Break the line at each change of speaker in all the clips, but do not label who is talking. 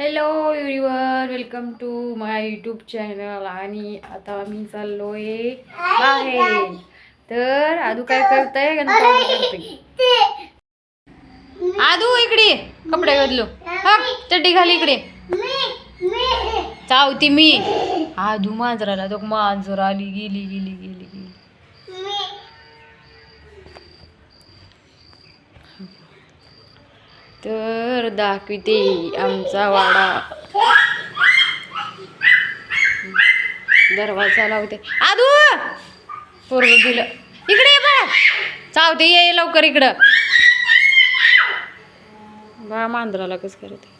Hello everyone welcome to my YouTube channel आणि आता मी चाललोय बाहेर. तर आदू काय करताय? गणपती आदू इकडे कपडे बदलू. हा चड्डी घाल इकडे. चावती मी. आदू मांजराला तो मांजर आली गेली गेली गेली. तर दाखविते आमचा वाडा. दरवाजा लावते. आदू! पोरग दिलं इकडे ये बा चावते ये लवकर इकडं. बा मांजराला कस करते?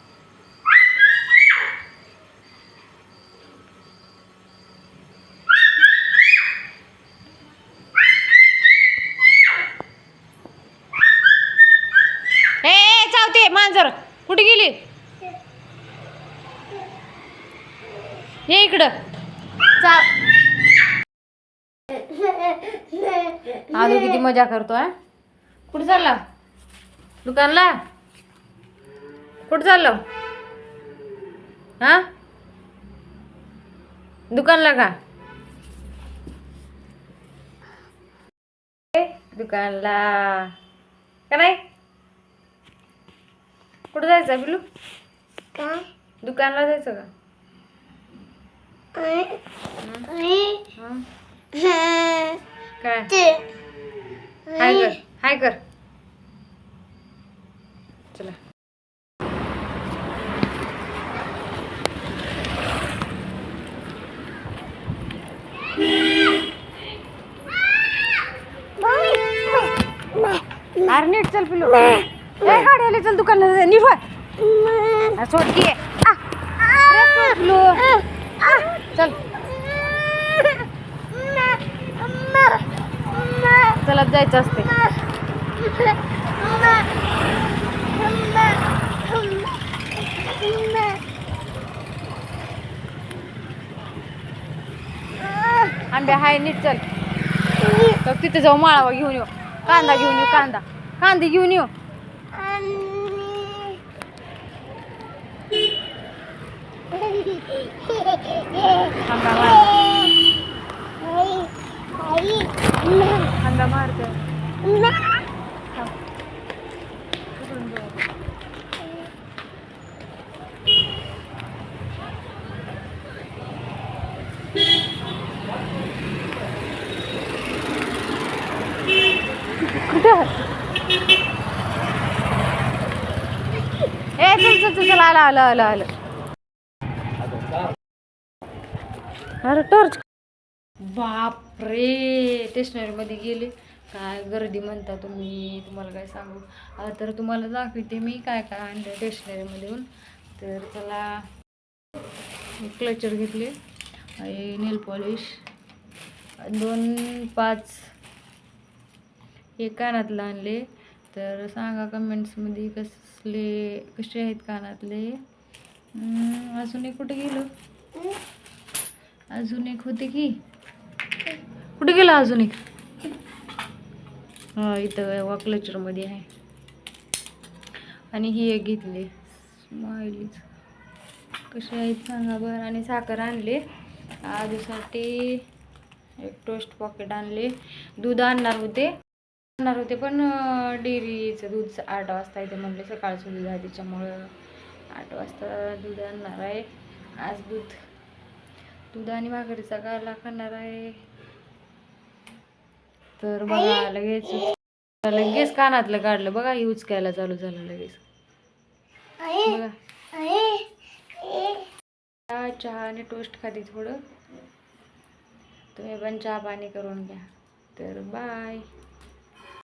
लावते मांजर. कुठे गेली? ये इकडं. चाव आदू किती मजा करतो आहे कुठं चालला? दुकानला? कुठं चाललो? हा? दुकानला का? दुकानला. का नाही? कुठं जायचं बिलू? दुकानला जायचं का? हं? काय? हाय कर हाय कर. चला. अरे नीट चल पिलू. आली चल दुकानात. जाय, नीट व्हा. आ, सोड की आ. आ, चल चलत जायचं असते. आंबे हाय नीट चल. तर तिथे जाऊ माळावा घेऊन येऊ. कांदा घेऊन येऊ कांदा. कांदे घेऊन येऊ. आंबा मार आंबा मारते कुठं ए चल चल चल चल आलं आलं आलं आलं अरे टॉर्च बापरे स्टेशनरीमध्ये गेले. काय गर्दी म्हणता तुम्ही? तुम्हाला काय सांगू? तर तुम्हाला दाखवते मी काय काय आणलं स्टेशनरीमधून तर त्याला क्लचर घेतले. नेल पॉलिश दोन पाच. हे कानातलं आणले. तर सांगा कमेंट्समध्ये कसले कसे आहेत कानातले? अजूनही अजून कुठे गेलो? अजून एक होते की? कुठे गेला अजून एक? हा इथं वाकलेचरमध्ये आहे. आणि ही एक घेतली. स्माइलीज कसे आहेत सांगा बरं. आणि साखर आणले. आधीसाठी एक टोस्ट पॉकेट आणले. दूध आणणार होते. आणणार होते पण डेअरीचं दूध आठ वाजता येते म्हणले. सकाळचं दूध आहे त्याच्यामुळं आठ वाजता दूध आणणार आहे. आज दूध दूध आणि भाकरीचा गाला खाणार आहे. तर बघा लगेच लगेच कानातलं काढलं. बघा यूज करायला चालू झालं लगेच. बघा. चहा चहा आणि टोस्ट खाते थोडं. तुम्ही पण चहा पाणी करून घ्या. तर बाय.